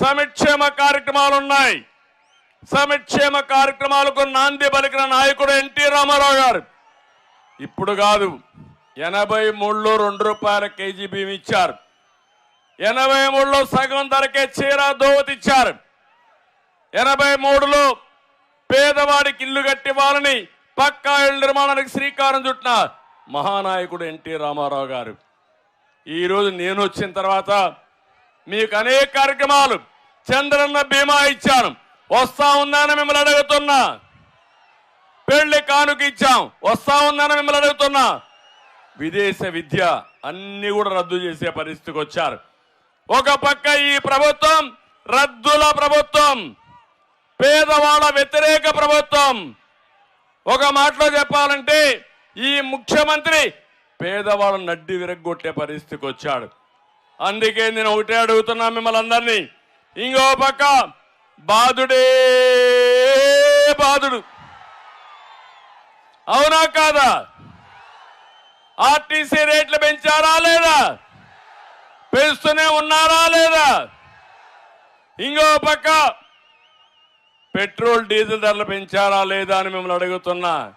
సమిక్షేమ కార్యక్రమాలు ఉన్నాయి సమిక్షేమ కార్యక్రమాలకు నాంది పలికిన నాయకుడు ఎన్టీ రామారావు గారు. ఇప్పుడు కాదు ఎనభై మూడులో రెండు రూపాయల కేజీ బియ్యం ఇచ్చారు. ఎనభై మూడులో సగం ధరకే చీర దోవతి ఇచ్చారు. ఎనభై మూడులో పేదవాడికి ఇల్లు కట్టివ్వాలని పక్కా ఇళ్ళ నిర్మాణానికి శ్రీకారం చుట్టిన మహానాయకుడు ఎన్టీ రామారావు గారు. ఈరోజు నేను వచ్చిన తర్వాత మీకు అనేక కార్యక్రమాలు. చంద్రన్న బీమా ఇచ్చాను. వస్తా ఉందని మిమ్మల్ని అడుగుతున్నా. పెళ్ళి కానుక ఇచ్చాం. వస్తా ఉందని మిమ్మల్ని అడుగుతున్నా. విదేశ విద్య అన్ని కూడా రద్దు చేసే పరిస్థితికి వచ్చారు. ఒక పక్క ఈ ప్రభుత్వం రద్దుల ప్రభుత్వం పేదవాళ్ళ వ్యతిరేక ప్రభుత్వం. ఒక మాటలో చెప్పాలంటే ఈ ముఖ్యమంత్రి పేదవాళ్ళ నడ్డి విరగ్గొట్టే పరిస్థితికి వచ్చాడు. అందుకే నేను ఒకటే అడుగుతున్నా మిమ్మల్ని అందరినీ. ఇంకో పక్క బాధుడే బాధుడు అవునా కాదా? ఆర్టీసీ రేట్లు పెంచారా లేదా? పెంచుతూనే ఉన్నారా లేదా? ఇంకో పక్క పెట్రోల్ డీజిల్ ధరలు పెంచారా లేదా అని మిమ్మల్ని అడుగుతున్నా.